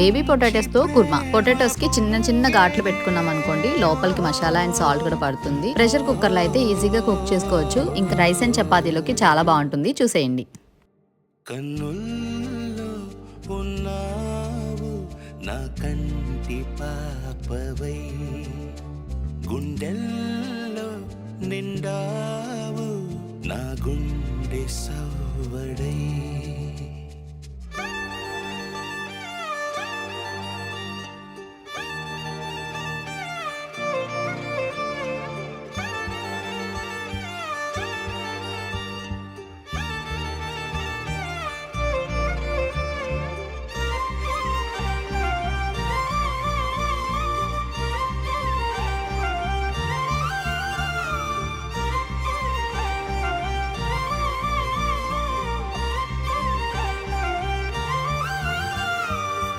Baby పొటాటోస్తో kurma. పొటాటోస్కి చిన్న చిన్న ఘాట్లు పెట్టుకున్నాం అనుకోండి లోపలికి మసాలా అండ్ సాల్ట్ కూడా పడుతుంది. ప్రెషర్ కుక్కర్లో అయితే ఈజీగా కుక్ చేసుకోవచ్చు. ఇంకా రైస్ అండ్ చపాతీలోకి చాలా బాగుంటుంది. చూసేయండి. నా కంటి పాపవై. గుండెల్లో నిండావు నా గుండె సవడై